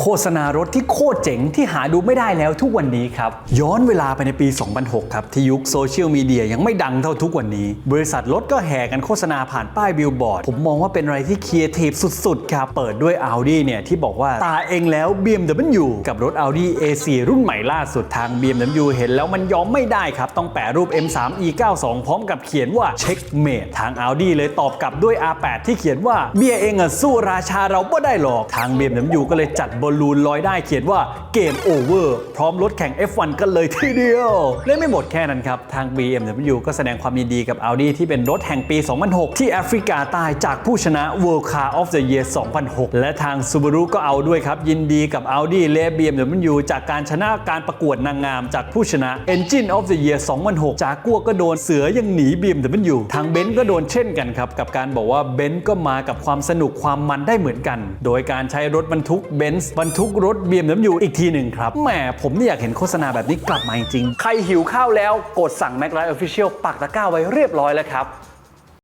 โฆษณารถที่โคตรเจ๋งที่หาดูไม่ได้แล้วทุกวันนี้ครับ ย้อนเวลาไปในปี 2006 ครับ ที่ยุคโซเชียลมีเดียยังไม่ดังเท่าทุกวันนี้ บริษัทรถก็แห่กันโฆษณาผ่านป้ายบิลบอร์ด ผมมองว่าเป็นอะไรที่เครีเอทีฟสุดๆ ครับ เปิดด้วย Audi เนี่ย ที่บอกว่าตาเองแล้ว BMW กับรถ Audi A4 รุ่นใหม่ล่าสุดทาง BMW เห็นแล้วมันยอมไม่ได้ครับ ต้องแปะรูป M3 E92 พร้อมกับเขียนว่า Checkmate ทาง Audi เลยตอบกลับด้วย R8 ที่เขียนว่าเบียเองอะสู้ราชาเราไม่ได้หรอกทาง BMW ก็เลยจัดบอลลูนลอยได้เขียนว่าเกมโอเวอร์พร้อมรถแข่ง F1 กันเลยทีเดียว และไม่หมดแค่นั้นครับ ทาง BMW ก็แสดงความยินดีกับ Audi ที่เป็นรถแห่งปี 2006 ที่แอฟริกาใต้จากผู้ชนะ World Car of the Year 2006 และทาง Subaru ก็เอาด้วยครับ ยินดีกับ Audi และ BMW จากการชนะการประกวดนางงามจากผู้ชนะ Engine of the Year 2006 จากกัวก็โดนเสือยังหนี BMW ทางเบนซ์ก็โดนเช่นกันครับ กับการบอกว่าเบนซ์ก็มากับความสนุกความมันได้เหมือนกัน โดยการใช้รถบรรทุกเบนซ์บรรทุกรถ BMW อีกทีหนึ่งครับ แหมผมเนี่ยอยากเห็นโฆษณาแบบนี้กลับมาจริงๆ ใครหิวข้าวแล้วกดสั่ง Mac Life Official ปักตะกร้าไว้เรียบร้อยแล้วครับ